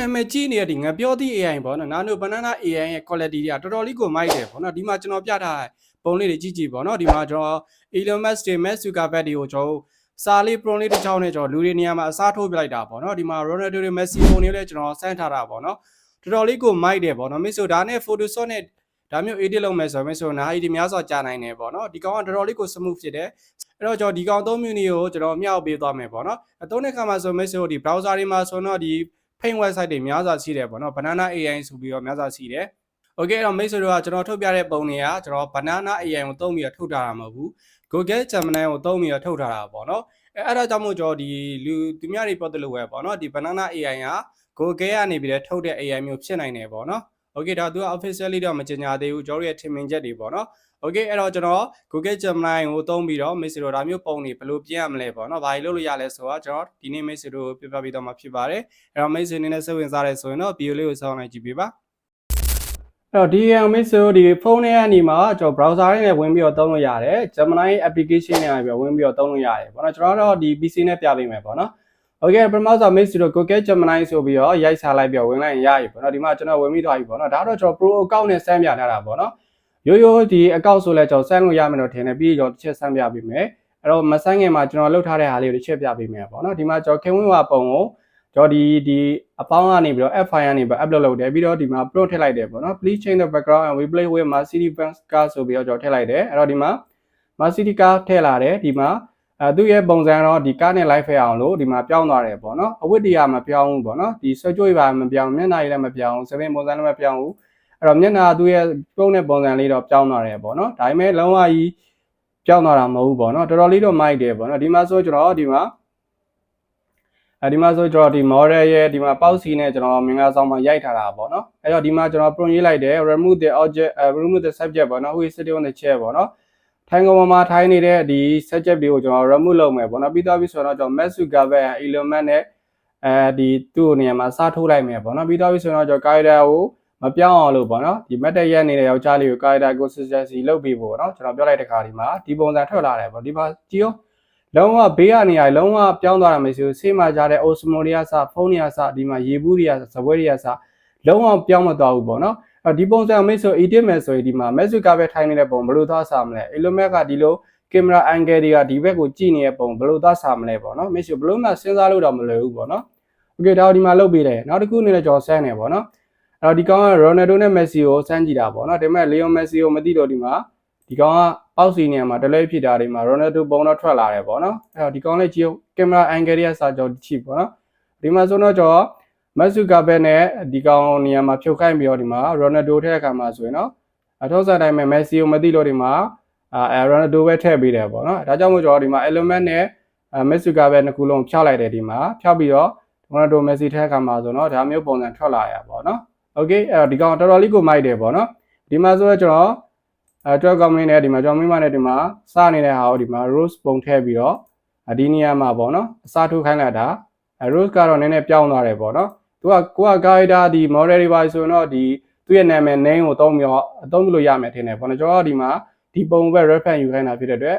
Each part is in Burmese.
နာမည်ကြီးနေတဲ့ဒီငပြောသည့် AI ပေါ့နော်နာနို banana AI ရဲ့ quality တွေကတော်တော်လေးကိုမိုက်တယ်ပေါ့နော်ဒီမှာကျွန်တော်ပြထားတဲ့ပုံလေးတွေကြည့်ကြည့်ပေါ့နော်ဒီမှာကျွန်တော် Elon Musk တွေ Mark Zuckerberg တွေကိုကျွန်တော်စာလေး prompt လေးတစ်ချောင်းနဲ့ကျွန်တော်လူတွေနေရာမှာအစားထိုးပြလိုက်တာပေါ့နော်ဒီမှာ Ronaldo တွေ Messi ပုံတွေလည်းကျွန်တော်စမ်းထားတာပေါ့နော်တော်တော်လေးကိုမိုက်တယ်ပေါ့နော်မင်းဆိုဒါနဲ့ Photoshop နဲ့ဒါမျိုး edit လုပ်မယ်ဆိုရင်မင်းဆိုနားရီများစွာကြာနိုင်တယ်ပေါ့နော်ဒီကောင်ကတော်တော်လေးကို smooth ဖြစ်တယ်အဲ့တော့ကျွန်တော်ဒီကောင်သုံးမျိုးမျိုးကိုကျွန်တော်အမြောက်ပေးသွားမယ်ပေါ့နော်အသုံးတဲ့ခါမှာဆိုမင်းဆိုဒီ browser တွေမှာဆိုတော့ဒီ paint website တွေများစွာရှိတယ်ပေါ့နော် banana AI ဆိုပြီးတော့များစွာရှိတယ်။ Okay အဲ့တော့မိတ်ဆွေတို့ကကျွန်တော်ထုတ်ပြတဲ့ပုံတွေကကျွန်တော် banana AI ကိုသုံးပြီးတော့ထုတ်ထားတာမဟုတ်ဘူး။ Google Gemini ကိုသုံးပြီးတော့ထုတ်ထားတာပေါ့နော်။အဲအဲ့ဒါကြောင့်မို့ကျွန်တော်ဒီလူသူများတွေပြောသလိုပဲပေါ့နော်ဒီ banana AI က Google ကနေပြီးတော့ထုတ်တဲ့ AI မျိုးဖြစ်နိုင်တယ်ပေါ့နော်။ Okay ဒါသူက officially တော့မကြေညာသေးဘူးကျွန်တော်တို့ရဲ့ထင်မြင်ချက်တွေပေါ့နော်။ Okay အဲ့တော့ကျွန်တော် Google Gemini ကိုသုံးပြီးတော့မိတ်ဆွေတို့ဒါမျိုးပုံတွေဘယ်လိုပြင်ရမလဲပေါ့နော်။ဘာတွေလုပ်လို့ရလဲဆိုတော့ကျွန်တော်ဒီနေ့မိတ်ဆွေတို့ပြပြပေးတော့မှာဖြစ်ပါတယ်။အဲ့တော့မိတ်ဆွေအနေနဲ့စိတ်ဝင်စားတယ်ဆိုရင်တော့ဗီဒီယိုလေးကိုစောင့်လိုက်ကြည့်ပေးပါ။အဲ့တော့ဒီမိတ်ဆွေတို့ဒီဖုန်းထဲကနေမှာကျွန်တော် browser တွေနဲ့ဝင်ပြီးတော့သုံးလို့ရတယ်။ Gemini application နဲ့ပြီးတော့ဝင်ပြီးတော့သုံးလို့ရတယ်ပေါ့နော်။ကျွန်တော်ကတော့ဒီ PC နဲ့ပြပေးမယ်ပေါ့နော်။ Okay ပထမဆုံးမိတ်ဆွေတို့ Google Gemini ဆိုပြီးတော့ရိုက်စားလိုက်ပြီးတော့ဝင်လိုက်ရင်ရပြီပေါ့နော်။ဒီမှာကျွန်တော်ဝင်ပြီးသွားပြီပေါ့နော်။ဒါတော့ကျွန်တော် Pro account နဲ့စမ်းပြထားတာပေါ့နော်။ ရိုးရိုးဒီ account ဆိုလဲကျွန်တော်စမ်းလို့ရမယ်လို့ထင်တယ်ပြီးတော့တစ်ချက်စမ်းပြပေးမယ်။အဲ့တော့မစမ်းခင်မှာကျွန်တော်လုပ်ထားတဲ့ဟာလေးကိုတစ်ချက်ပြပေးမယ်ပေါ့နော်။ဒီမှာကျွန်တော်ခင်ဝင်ဝပုံကိုကျွန်တော်ဒီဒီအပေါင်းကနေပြီးတော့ F5 ကနေပြီး upload လုပ်တယ်ပြီးတော့ဒီမှာ prompt ထည့်လိုက်တယ်ပေါ့နော် please change the background and replace with Mercedes-Benz car ဆိုပြီးတော့ကျွန်တော်ထည့်လိုက်တယ်အဲ့တော့ဒီမှာ Mercedes car ထည့်လာတယ်ဒီမှာအဲသူ့ရဲ့ပုံစံတော့ဒီကားနဲ့ live ဖက်အောင်လို့ဒီမှာပြောင်းသွားတယ်ပေါ့နော်အဝတ်တရားမပြောင်းဘူးပေါ့နော်ဒီဆွဲကြွေးပါမပြောင်းမျက်နှာရည်လည်းမပြောင်းစပင်းပုံစံလည်းမပြောင်းဘူး အဲ့တော့မျက်နှာသူ့ရဲ့ပုံတဲ့ပုံစံလေးတော့ပြောင်းသွားတယ်ပေါ့နော်ဒါပေမဲ့လုံးဝကြီးပြောင်းသွားတာမဟုတ်ဘူးပေါ့နော်တော်တော်လေးတော့မိုက်တယ်ပေါ့နော်ဒီမှာဆိုကျွန်တော်ဒီမှာအဲဒီမှာဆိုကျွန်တော်ဒီ model ရဲ့ဒီမှာပေါက်စီနဲ့ကျွန်တော်မင်္ဂလာဆောင်မှာရိုက်ထားတာပေါ့နော်အဲ့တော့ဒီမှာကျွန်တော် prompt ရေးလိုက်တယ် remove the object uh, remove the subject ပေါ့နော် who is sitting on the chair ပေါ့နော်ထိုင်ကုန်ပေါ်မှာထိုင်နေတဲ့ဒီ subject တွေကိုကျွန်တော် remove လုပ်မယ်ပေါ့နော်ပြီးတော့ပြီဆိုတော့ကျွန်တော် Mark Zuckerberg and Elon Musk နဲ့အဲဒီသူ့နေရာမှာစားထိုးလိုက်မယ်ပေါ့နော်ပြီးတော့ပြီဆိုတော့ကျွန်တော် character ကို မပြောင်းအောင်လို့ပေါ့နော်ဒီ matter ရက်နေတဲ့ယောက်ျားလေးကို character consistency လုပ်ပြီးပေါ့နော်ကျွန်တော်ပြောလိုက်တဲ့ခါဒီမှာဒီပုံစံထွက်လာတယ်ပေါ့ဒီမှာကြည့်ရောလုံးဝဘေးကနေရလုံးဝပြောင်းသွားတာမရှိဘူးဆေးမှာကြားတဲ့ osmolia စဖုန်းတွေကစဒီမှာရေဘူးတွေကစပွဲတွေကစလုံးဝပြောင်းမသွားဘူးပေါ့နော်အဲဒီပုံစံမိတ်ဆို edit မယ်ဆိုရင်ဒီမှာ Messi ကပဲထိုင်နေတဲ့ပုံဘယ်လိုသွားစားမလဲ Elon Musk ကဒီလို camera angle တွေကဒီဘက်ကိုကြည့်နေတဲ့ပုံဘယ်လိုသွားစားမလဲပေါ့နော် Messi ဘယ်လိုမှစဉ်းစားလို့တော့မလွယ်ဘူးပေါ့နော် Okay ဒါဒီမှာလုတ်ပေးတယ်နောက်တစ်ခုအနေနဲ့ကျွန်တော်ဆန်းနေပေါ့နော် အဲ့တော့ဒီကောင်က Ronaldo နဲ့ Messi ကိုစမ်းကြည့်တာပေါ့နော်ဒါပေမဲ့ Leo Messi ကိုမသိတော့ဒီမှာဒီကောင်ကပေါက်စီနေရာမှာတလဲဖြစ်တာတွေမှာ Ronaldo ပုံတော့ထွက်လာတယ်ပေါ့နော်အဲ့တော့ဒီကောင်လေးကြည့် camera angle တွေကစာကြောကြည့်ပေါ့နော်ဒီမှာဆိုတော့ကျွန်တော်မက်ဆူကာဘက်နဲ့ဒီကောင်နေရာမှာဖြုတ်ခိုင်းပြီးတော့ဒီမှာ Ronaldo ထည့်အခါမှာဆိုရင်နော်အထောက်စားတိုင်းမှာ Messi ကိုမသိလို့ဒီမှာအဲ Ronaldo ပဲထည့်ပေးတယ်ပေါ့နော်ဒါကြောင့်မို့ကျွန်တော်ဒီမှာ element နဲ့မက်ဆူကာဘက်နှစ်ခုလုံးဖြောက်လိုက်တယ်ဒီမှာဖြောက်ပြီးတော့ Ronaldo Messi ထည့်အခါမှာဆိုတော့ဒါမျိုးပုံစံထွက်လာရပါ တော့။ Okay အဲ့တော့ဒီကောင်တော်တော်လေးကိုမိုက်တယ်ပေါ့နော်။ဒီမှာဆိုတော့ကျွန်တော်အဲ12 company နဲ့ဒီမှာကျွန်တော်မိမနဲ့ဒီမှာစနေတဲ့ဟာကိုဒီမှာ rose ပုံထည့်ပြီးတော့ဒီနေရာမှာပေါ့နော်အစားထိုးခိုင်းလိုက်တာအဲ rose ကတော့နည်းနည်းပြောင်းသွားတယ်ပေါ့နော်။သူကကိုက guide ဒီ model တွေပါဆိုတော့ဒီသူ့ရဲ့နာမည် name ကိုသုံးပြီးတော့အသုံးပြုလို့ရမယ်ထင်တယ်ပေါ့နော်ကျွန်တော်ဒီမှာဒီပုံပဲ reference ယူခိုင်းတာဖြစ်တဲ့အတွက်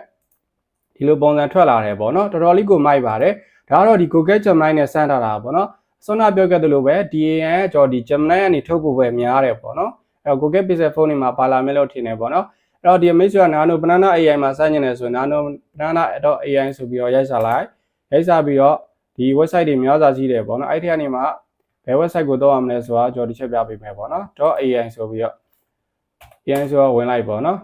ဒီလိုပုံစံထွက်လာတယ်ပေါ့နော်တော်တော်လေးကိုမိုက်ပါတယ်ဒါကတော့ဒီ Google Gemini နဲ့စမ်းထားတာပေါ့နော် ဆွမ်းနာပြောခဲ့သလိုပဲ DAN ကကြော်ဒီ Gemini ကနေထုတ်ဖို့ပဲများတယ်ပေါ့နော်အဲ့တော့ Google Pixel phone တွေမှာပါလာမယ်လို့ထင်တယ်ပေါ့နော်အဲ့တော့ဒီ Mate က Nano Banana AI မှာစမ်းနေတယ်ဆိုရင် Nano Banana.ai ဆိုပြီးတော့ရိုက်စားလိုက်ရိုက်စားပြီးတော့ဒီ website တွေများစွာရှိတယ်ပေါ့နော်အဲ့ဒီကနေမှဘယ် website ကိုတော့ရမလဲဆိုတာကြော်ဒီချက်ပြပေးမယ်ပေါ့နော် .ai ဆိုပြီးတော့ AI ဆိုတော့ဝင်လိုက်ပေါ့နော်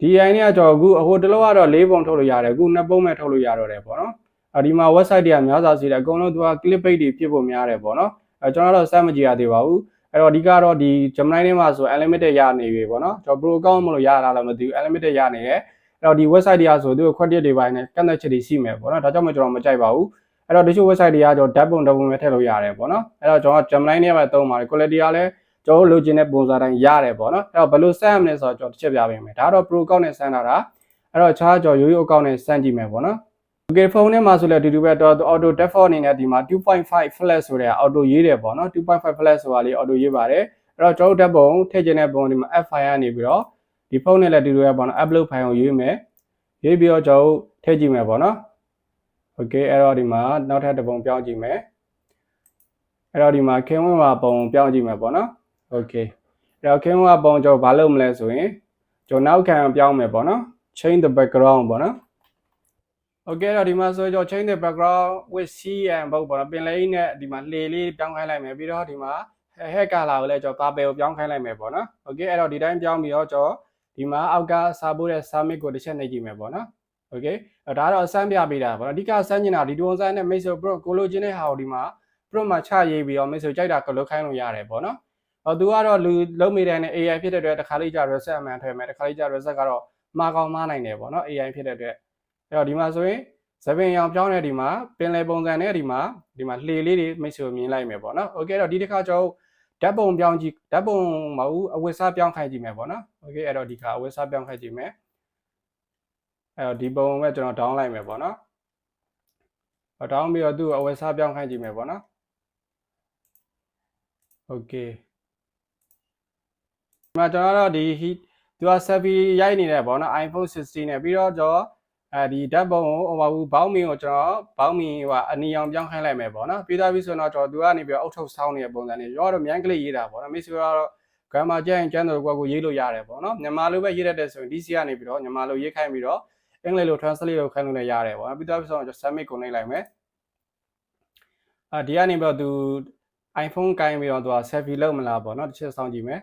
ဒီ AI เนี่ยကျွန်တော်အခုအဟိုတလောကတော့၄ပုံထုတ်လို့ရတယ်အခုနှစ်ပုံပဲထုတ်လို့ရတော့တယ်ပေါ့နော် အဒီမှာ website တွေကများစွာရှိတယ်အကုန်လုံးသူက click bait တွေဖြစ်ဖို့များတယ်ပေါ့နော်အဲကျွန်တော်တော့စမ်းမကြည့်ရသေးပါဘူးအဲ့တော့အဓိကတော့ဒီ Gemini ထဲမှာဆို unlimited ရနေပြီပေါ့နော်ကျွန်တော် pro account မလို့ရတာလားမသိဘူး unlimited ရနေတယ်အဲ့တော့ဒီ website တွေကဆိုသူက credit တွေပိုင်းနဲ့ကန့်သက်ချက်တွေရှိမယ်ပေါ့နော်ဒါကြောင့်မို့ကျွန်တော်မကြိုက်ပါဘူးအဲ့တော့တချို့ website တွေကကျွန်တော် data ပုံတပုံပဲထည့်လို့ရတယ်ပေါ့နော်အဲ့တော့ကျွန်တော် Gemini နဲ့ပဲသုံးပါတယ် quality ကလည်းကျွန်တော်လိုချင်တဲ့ပုံစံတိုင်းရတယ်ပေါ့နော်အဲ့တော့ဘယ်လိုစမ်းရမလဲဆိုတော့ကျွန်တော်တစ်ချက်ပြပေးမယ်ဒါကတော့ pro account နဲ့စမ်းတာတာအဲ့တော့ charge ကျွန်တော်ရိုးရိုး account နဲ့စမ်းကြည့်မယ်ပေါ့နော် Okay ဖုန်းထဲမှာဆိုလည်းအတူတူပဲတော့ auto default အနေနဲ့ဒီမှာ2.5 flash ဆိုတဲ့ auto ရေးတယ်ပေါ့နော်2.5 flash ဆိုတာလေး auto ရေးပါတယ်အဲ့တော့ကျွန်တော်တို့ဓာတ်ပုံထည့်ခြင်းတဲ့ပုံဒီမှာ app file ကနေပြီးတော့ဒီဖုန်းနဲ့လည်းအတူတူပဲပေါ့နော် upload file ကိုရေးမယ်ရေးပြီးတော့ကျွန်တော်တို့ထည့်ကြည့်မယ်ပေါ့နော် Okay အဲ့တော့ဒီမှာနောက်ထပ်တစ်ပုံပြောင်းကြည့်မယ်အဲ့တော့ဒီမှာခင်းဝင်ပါပုံပြောင်းကြည့်မယ်ပေါ့နော် Okay အဲ့တော့ခင်းဝင်ပါပုံကျွန်တော်ဘာလုပ်မလဲဆိုရင်ကျွန်တော်နောက်ခံပြောင်းမယ်ပေါ့နော် change the background ပေါ့နော် Okay တော့ဒီမှာဆိုတော့ change the background with CM ဘုတ်ပေါ့နော်ပင်လေးနဲ့ဒီမှာလေလေးပြောင်းခိုင်းလိုက်မယ်ပြီးတော့ဒီမှာ hair color ကိုလည်းကျွန်တော် purple ကိုပြောင်းခိုင်းလိုက်မယ်ပေါ့နော် Okay အဲ့တော့ဒီတိုင်းပြောင်းပြီးတော့ကျွန်တော်ဒီမှာအောက်ကစာပို့တဲ့ summit ကိုတစ်ချက်နှိပ်ကြည့်မယ်ပေါ့နော် Okay ဒါကတော့အစမ်းပြပေးတာပေါ့နော်အဓိကစမ်းကျင်တာဒီဒွန်ဆန်းနဲ့ Mixer Pro ကိုလိုချင်တဲ့ဟာကိုဒီမှာ Pro မှာချရေးပြီးတော့ Mixer ကြိုက်တာကိုလုတ်ခိုင်းလို့ရတယ်ပေါ့နော်ော်သူကတော့လူလုံးမိတဲ့နဲ့ AI ဖြစ်တဲ့အတွက်တစ်ခါလေးကြာ reset အမှန်ထွက်မယ်တစ်ခါလေးကြာ reset ကတော့မှာကောင်းမနိုင်တယ်ပေါ့နော် AI ဖြစ်တဲ့အတွက် အဲ့တော့ဒီမှာဆိုရင်သပင်ရောင်ပြောင်းတဲ့ဒီမှာပင်လယ်ပုံစံနဲ့ဒီမှာဒီမှာလှေလေးတွေမိတ်ဆွေမြင်လိုက်မယ်ပေါ့နော်။ Okay အဲ့တော့ဒီတစ်ခါကျွန်တော်ဓာတ်ပုံပြောင်းကြည့်ဓာတ်ပုံမဟုတ်အဝတ်စားပြောင်းခိုင်းကြည့်မယ်ပေါ့နော်။ Okay အဲ့တော့ဒီခါအဝတ်စားပြောင်းခိုင်းကြည့်မယ်။အဲ့တော့ဒီပုံပဲကျွန်တော် down လိုက်မယ်ပေါ့နော်။ဟော down ပြီးတော့သူ့ကိုအဝတ်စားပြောင်းခိုင်းကြည့်မယ်ပေါ့နော်။ Okay ဒီမှာကျွန်တော်ကတော့ဒီ heat သူက selfie ရိုက်နေတယ်ပေါ့နော် iPhone 16နဲ့ပြီးတော့ကျွန်တော် အဲဒီဓာတ်ပုံကိုဟိုပါဘူးဘောင်းမီကိုကျွန်တော်ဘောင်းမီဟိုအနီအောင်ပြောင်းခိုင်းလိုက်မယ်ပေါ့နော်ပြီးသားပြီဆိုတော့ကျွန်တော်သူကနေပြီးတော့အုတ်ထုတ်ဆောင်းနေတဲ့ပုံစံနဲ့ရောတော့မြန်ကလေးရေးတာပေါ့နော်မိတ်ဆွေကတော့ grammar ကျရင်ကျန်းတော်ကွက်ကိုရေးလို့ရတယ်ပေါ့နော်မြန်မာလိုပဲရေးတတ်တဲ့ဆိုရင် DC ကနေပြီးတော့မြန်မာလိုရေးခိုင်းပြီးတော့အင်္ဂလိပ်လို translate လုပ်ခိုင်းလို့လည်းရတယ်ပေါ့နော်ပြီးသားပြီဆိုတော့ကျွန်တော် submit ကိုနှိပ်လိုက်မယ်အာဒီကနေပြီးတော့သူ iPhone ကိုင်းပြီးတော့သူက selfie လုပ်မလားပေါ့နော်တစ်ချက်စောင့်ကြည့်မယ်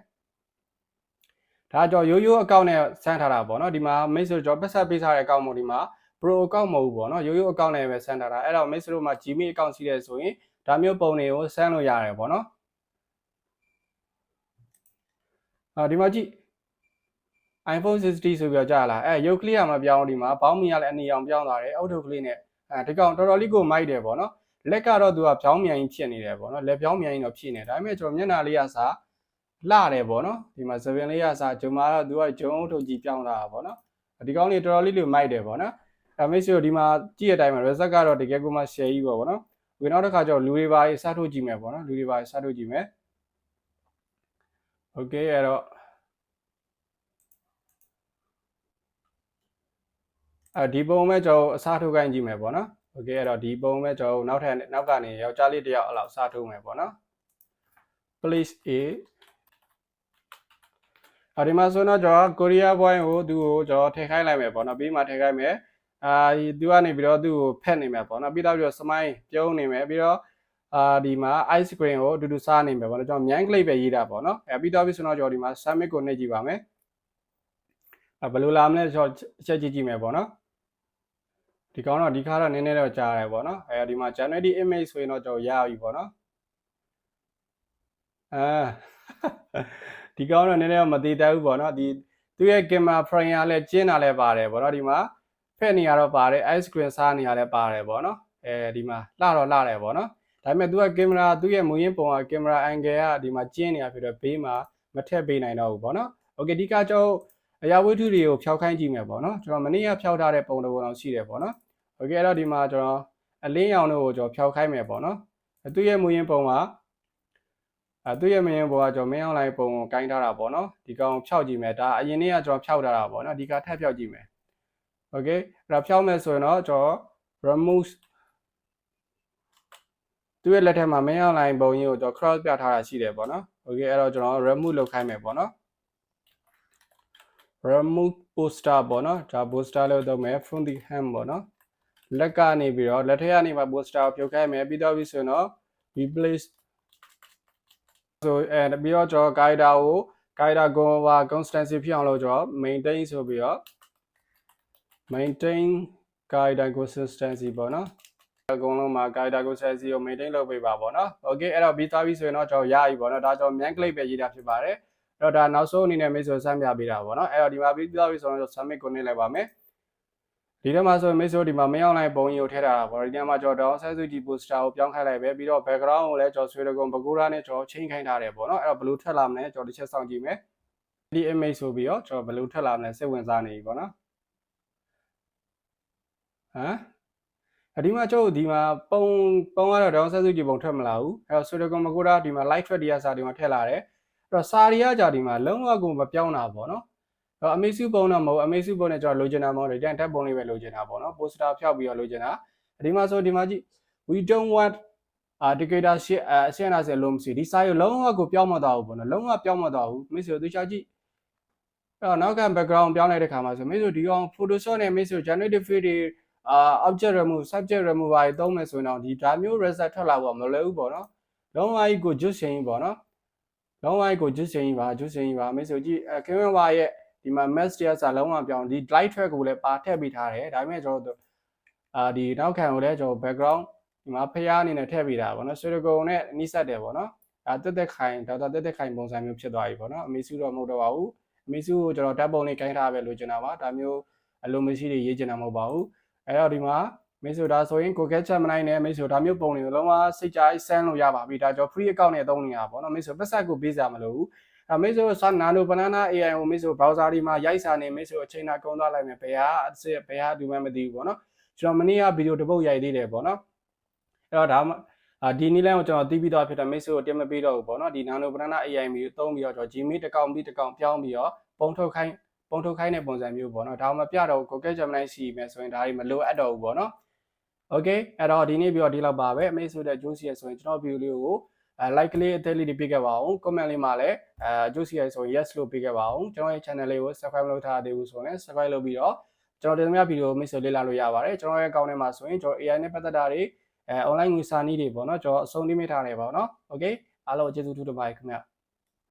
ဒါကြောင့်ရိုးရိုးအကောင့်နဲ့ဆန်းထားတာပေါ့နော်ဒီမှာ miss ဆိုတော့ပတ်ဆက်ပေးထားတဲ့အကောင့်မို့ဒီမှာ pro အကောင့်မဟုတ်ဘူးပေါ့နော်ရိုးရိုးအကောင့်နဲ့ပဲဆန်းထားတာအဲ့တော့ miss တို့မှာ Gmail အကောင့်ရှိတယ်ဆိုရင်ဒါမျိုးပုံတွေကိုဆန်းလို့ရတယ်ပေါ့နော်အာဒီမှာကြည့် iPhone 60ဆိုပြီးတော့ကြာလာအဲရုပ်ကလေးကမပြောင်းဒီမှာဘောင်းမီကလည်းအနေအောင်ပြောင်းသွားတယ်အောက်ထုပ်ကလေးနဲ့အဲဒီကောင်တော်တော်လေးကိုမိုက်တယ်ပေါ့နော်လက်ကတော့သူကဖြောင်းမြန်ကြီးဖြစ်နေတယ်ပေါ့နော်လက်ဖြောင်းမြန်ကြီးတော့ဖြစ်နေတယ်ဒါပေမဲ့ကျွန်တော်မျက်နှာလေးကစား လှတယ်ပေါ့နော်ဒီမှာသပင်လေးကစားဂျုံမာတော့သူကဂျုံအုပ်ထုပ်ကြီးပြောင်းလာတာပေါ့နော်ဒီကောင်းလေးတော်တော်လေးလေးမိုက်တယ်ပေါ့နော်အဲမိတ်ဆွေတို့ဒီမှာကြည့်ရတဲ့အတိုင်းမှာ result ကတော့တကယ်ကိုမှ share ကြီးပေါ့ဗောနော်ဝင်နောက်တစ်ခါကျတော့လူတွေပါစထုတ်ကြည့်မယ်ပေါ့နော်လူတွေပါစထုတ်ကြည့်မယ် okay အဲ့တော့အဲဒီပုံပဲကျွန်တော်အစားထုတ်ခိုင်းကြည့်မယ်ပေါ့နော်โอเคအဲ့တော့ဒီပုံပဲကျွန်တော်နောက်ထပ်နောက်ကနေယောက်ျားလေးတစ်ယောက်အလောက်စားထုတ်မယ်ပေါ့နော် please a အဒီမှာဆိုတော့ကျွန်တော်ကိုရီးယားဘွိုင်းကိုသူ့ကိုကျွန်တော်ထည့်ခိုင်းလိုက်မယ်ပေါ့နော်ပြီးမှထည့်ခိုင်းမယ်အာဒီသူကနေပြီးတော့သူ့ကိုဖက်နေမယ်ပေါ့နော်ပြီးတော့ပြီးတော့စမိုင်းပြုံးနေမယ်ပြီးတော့အာဒီမှာ ice cream ကိုအတူတူစားနေမယ်ပေါ့နော်ကျွန်တော်မြိုင်းကလိပ်ပဲရေးတာပေါ့နော်အဲပြီးတော့ပြီးဆိုတော့ကျွန်တော်ဒီမှာ summit ကိုနှိပ်ကြည့်ပါမယ်အဲဘယ်လိုလာမလဲကျွန်တော်ချက်ကြည့်ကြည့်မယ်ပေါ့နော်ဒီကောင်တော့ဒီခါတော့နည်းနည်းတော့ကြားရတယ်ပေါ့နော်အဲဒီမှာ January image ဆိုရင်တော့ကျွန်တော်ရပြီပေါ့နော်အဲ ဒီကောင်တော့နည်းနည်းတော့မသေးတတ်ဘူးပေါ့နော်ဒီသူရဲ့ camera frame ကလည်းကျင်းတာလည်းပါတယ်ပေါ့နော်ဒီမှာဖက်နေရတော့ပါတယ် ice cream စားနေရလည်းပါတယ်ပေါ့နော်အဲဒီမှာလှတော့လှတယ်ပေါ့နော်ဒါပေမဲ့သူကကင်မရာသူ့ရဲ့မူရင်းပုံကကင်မရာ angle ကဒီမှာကျင်းနေတာဖြစ်တော့ဘေးမှာမထက်ပေးနိုင်တော့ဘူးပေါ့နော်โอเคဒီကကျွန်တော်အရာဝတ္ထုတွေကိုဖျောက်ခိုင်းကြည့်မယ်ပေါ့နော်ကျွန်တော်မနေ့ကဖျောက်ထားတဲ့ပုံတစ်ပုံအောင်ရှိတယ်ပေါ့နော်โอเคအဲ့တော့ဒီမှာကျွန်တော်အလင်းရောင်တို့ကိုကျွန်တော်ဖျောက်ခိုင်းမယ်ပေါ့နော်သူ့ရဲ့မူရင်းပုံက အဲသူ့ရဲ့ main ဘောကကျွန်တော် main online ပုံကိုကိုင်းထားတာပေါ့နော်ဒီကောင်ဖြောက်ကြည့်မယ်ဒါအရင်နေ့ကကျွန်တော်ဖြောက်ထားတာပေါ့နော်ဒီကထပ်ဖြောက်ကြည့်မယ် okay အဲ့ဒါဖြောက်မယ်ဆိုရင်တော့ကျွန်တော် remove သူ့ရဲ့လက်ထက်မှာ main online ပုံကြီးကိုကျွန်တော် cross ပြထားတာရှိတယ်ပေါ့နော် okay အဲ့တော့ကျွန်တော် remove လုပ်ခိုင်းမယ်ပေါ့နော် remove poster ပေါ့နော်ဒါ poster လို့သုံးမယ် from the hand ပေါ့နော်လက်ကနေပြီးတော့လက်ထက်ကနေမှ poster ကိုဖြုတ်ခိုင်းမယ်ပြီးတော့ပြီဆိုရင်တော့ replace ဆိုအဲပြီးတော့ကျွန်တော် guide ကို guide ကိုပါ constancy ဖြစ်အောင်လို့ကျွန်တော် maintain ဆိုပြီးတော့ maintain guide consistency ပေါ့နော်အကုန်လုံးမှာ guide consistency ကို maintain လုပ်ပေးပါပေါ့နော် okay အဲ့တော့ပြီးသားပြီဆိုရင်တော့ကျွန်တော်ရပြီပေါ့နော်ဒါကျွန်တော်မြန် click ပဲရေးတာဖြစ်ပါတယ်အဲ့တော့ဒါနောက်ဆုံးအနေနဲ့မိတ်ဆွေစမ်းပြပေးတာပေါ့နော်အဲ့တော့ဒီမှာပြီးသားပြီဆိုတော့ submit ကိုနှိပ်လိုက်ပါမယ် ဒီထဲမှာဆိုရင်မိတ်ဆွေဒီမှာမင်းအောင်လိုက်ပုံကြီးကိုထည့်ထားတာပေါ့ဒီထဲမှာကျွန်တော် down size ဒီ poster ကိုပြောင်းခိုင်းလိုက်ပဲပြီးတော့ background ကိုလည်းကျွန်တော်ဆွေးရကုန်ပကူရာနဲ့ကျွန်တော်ချိန်ခိုင်းထားတယ်ပေါ့နော်အဲ့တော့ဘယ်လိုထက်လာမလဲကျွန်တော်တစ်ချက်စောင့်ကြည့်မယ်ဒီ image ဆိုပြီးတော့ကျွန်တော်ဘယ်လိုထက်လာမလဲစိတ်ဝင်စားနေပြီပေါ့နော်ဟမ်အဒီမှာကျုပ်ဒီမှာပုံပုံကတော့ down size ဒီပုံထက်မလာဘူးအဲ့တော့ဆွေးရကုန်ပကူရာဒီမှာ light track ဒီကစာဒီမှာထည့်လာတယ်အဲ့တော့စာရီကကြာဒီမှာလုံးဝကိုမပြောင်းတာပေါ့နော် တော့အမေစုပုံတော့မဟုတ်အမေစုပုံနဲ့ကျွန်တော်လိုချင်တာမဟုတ်တယ်တန်တက်ပုံလေးပဲလိုချင်တာပေါ့နော်ပိုစတာဖျောက်ပြီးတော့လိုချင်တာဒီမှာဆိုဒီမှာကြည့် we don't want အာဒီကေတာရှစ်အရှင်းနာစေလုံးမရှိဒီစာရုပ်လုံးဝကိုပြောင်းမသွားဘူးပေါ့နော်လုံးဝပြောင်းမသွားဘူးမိတ်ဆွေတို့ချာကြည့်အဲ့တော့နောက်က background ပြောင်းလိုက်တဲ့ခါမှာဆိုမိတ်ဆွေဒီကောင် Photoshop နဲ့မိတ်ဆွေ generative fill တွေအာ object remove subject remove တွေသုံးမယ်ဆိုရင်တော့ဒီဒါမျိုး result ထွက်လာဖို့မလွယ်ဘူးပေါ့နော်လုံးဝကြီးကို just ရှင်ကြီးပေါ့နော်လုံးဝကြီးကို just ရှင်ကြီးပါ just ရှင်ကြီးပါမိတ်ဆွေကြည့်အဲ Kevin Wa ရဲ့ ဒီမှာ mass တရားစာလုံးဝပြောင်းဒီ light track ကိုလည်းပါထည့်ပေးထားတယ်ဒါပေမဲ့ကျွန်တော်တို့အာဒီနောက်ခံကိုလည်းကျွန်တော် background ဒီမှာဖျားအနေနဲ့ထည့်ပေးတာပေါ့နော်ဆွေရကုံနဲ့နိစက်တယ်ပေါ့နော်ဒါတက်တက်ခိုင်ဒေါက်တာတက်တက်ခိုင်ပုံစံမျိုးဖြစ်သွားပြီပေါ့နော်အမေစုတော့မဟုတ်တော့ပါဘူးအမေစုကိုကျွန်တော်ဓာတ်ပုံလေးကိုင်းထားပဲလိုချင်တာပါဒါမျိုးအလိုမရှိတွေရေးချင်တာမဟုတ်ပါဘူးအဲ့တော့ဒီမှာမေဆိုဒါဆိုရင် Google Chat မနိုင်နဲ့မေဆိုဒါမျိုးပုံတွေကိုလုံးဝစိတ်ကြိုက်ဆန်းလို့ရပါပြီဒါကြောင့် free account နဲ့သုံးနေတာပေါ့နော်မေဆိုပတ်ဆက်ကိုပေးစရာမလိုဘူး အဲမေဆိုစာနာနို banana AI ကိုမေဆို browser ဒီမှာရိုက်စာနေမေဆိုအချိန်နာကုန်သွားလိုက်မယ်ဘယ်ဟာအစ်စ်ဘယ်ဟာဒီမှမသိဘူးပေါ့နော်ကျွန်တော်မနေ့ကဗီဒီယိုတစ်ပုတ်ရိုက်သေးတယ်ပေါ့နော်အဲ့တော့ဒါမှအာဒီနီလန်ကိုကျွန်တော်တီးပြီးတော့ဖြစ်တဲ့ mix ကိုတင်မပေးတော့ဘူးပေါ့နော်ဒီ nano banana AI မျိုးသုံးပြီးတော့ကျွန်တော် Gmail တစ်ကောင်ပြီးတစ်ကောင်ပြောင်းပြီးတော့ပုံထုတ်ခိုင်းပုံထုတ်ခိုင်းတဲ့ပုံစံမျိုးပေါ့နော်ဒါမှမပြတော့ဘူး Google Gemini ရှိမယ်ဆိုရင်ဒါတွေမလိုအပ်တော့ဘူးပေါ့နော် Okay အဲ့တော့ဒီနေ့ပြီးတော့ဒီလောက်ပါပဲ mix ဆိုတဲ့ juicy ရဆိုရင်ကျွန်တော် view လေးကိုအဲ like လေးအသေးလေးတွေပေးခဲ့ပါအောင် comment လေးမှာလည်းအဲ juicy ရဆိုရင် yes လို့ပေးခဲ့ပါအောင်ကျွန်တော်ရဲ့ channel လေးကို subscribe လုပ်ထားသေးဘူးဆိုရင် subscribe လုပ်ပြီးတော့ကျွန်တော်တင်ပြဗီဒီယို mix လေးလာလို့ရပါတယ်ကျွန်တော်ရဲ့ account ထဲမှာဆိုရင်ကျွန်တော် AI နဲ့ပတ်သက်တာတွေအဲ online ငွေစာနည်းတွေပေါ့နော်ကျွန်တော်အဆုံးထိမိထားတယ်ပေါ့နော် okay အားလုံးကျေးဇူးတူတင်ပါတယ်ခင်ဗျ